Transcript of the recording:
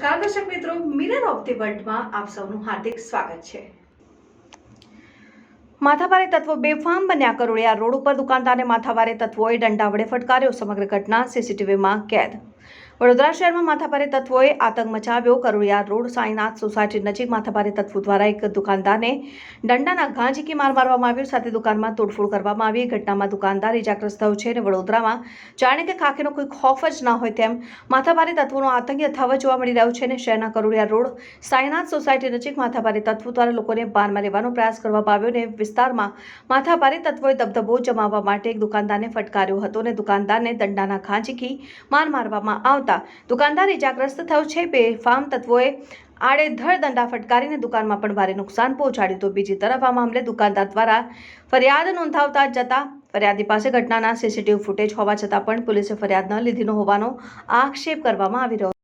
નમસ્કાર, દર્શક મિત્રો. મિરર ઓફ ધી વર્લ્ડમાં આપ સૌનું હાર્દિક સ્વાગત છે. માથાભારે તત્વો બેફામ બન્યા. કરોડિયા રોડ ઉપર દુકાનદારને માથાભારે તત્વોએ દંડા વડે ફટકાર્યો સમગ્ર ઘટના સીસીટીવીમાં કેદ. વડોદરા શહેરમાં માથાભારે તત્વોએ આતંક મચાવ્યો. કરોડિયા રોડ, સાંઈનાથ સોસાયટી નજીક માથાભારે તત્વો દ્વારા એક દુકાનદારને દંડાના ઘા માર મારવામાં આવ્યો. સાથે દુકાનમાં તોડફોડ કરવામાં આવી. ઘટનામાં દુકાનદાર ઇજાગ્રસ્ત થયો છે અને વડોદરામાં જાણે કે ખાખીનો કોઈ ખોફ જ ના હોય તેમ માથાભારે તત્વોનો આતંક યથાવત જોવા મળી રહ્યો છે અને શહેરના કરોડિયા રોડ, સાંઈનાથ સોસાયટી નજીક માથાભારે તત્વો દ્વારા લોકોને બારમાં લેવાનો પ્રયાસ કરવામાં આવ્યો અને વિસ્તારમાં માથાભારે તત્વોએ દબદબો જમાવવા માટે એક દુકાનદારને ફટકાર્યો હતો અને દુકાનદારને દંડાના ઘા માર મારવામાં આવતા દુકાનદાર ઇજાગ્રસ્ત થયો છે. બેફામ તત્વોએ આડેધડ દંડા ફટકારીને દુકાનમાં પણ ભારે નુકસાન પહોંચાડ્યું તો બીજી તરફ આ મામલે દુકાનદાર દ્વારા ફરિયાદ નોંધાવતા જતા ફરિયાદી પાસે ઘટનાના સીસીટીવી ફૂટેજ હોવા છતાં પણ પોલીસે ફરિયાદ ન લીધીનો હોવાનો આક્ષેપ કરવામાં આવી રહ્યો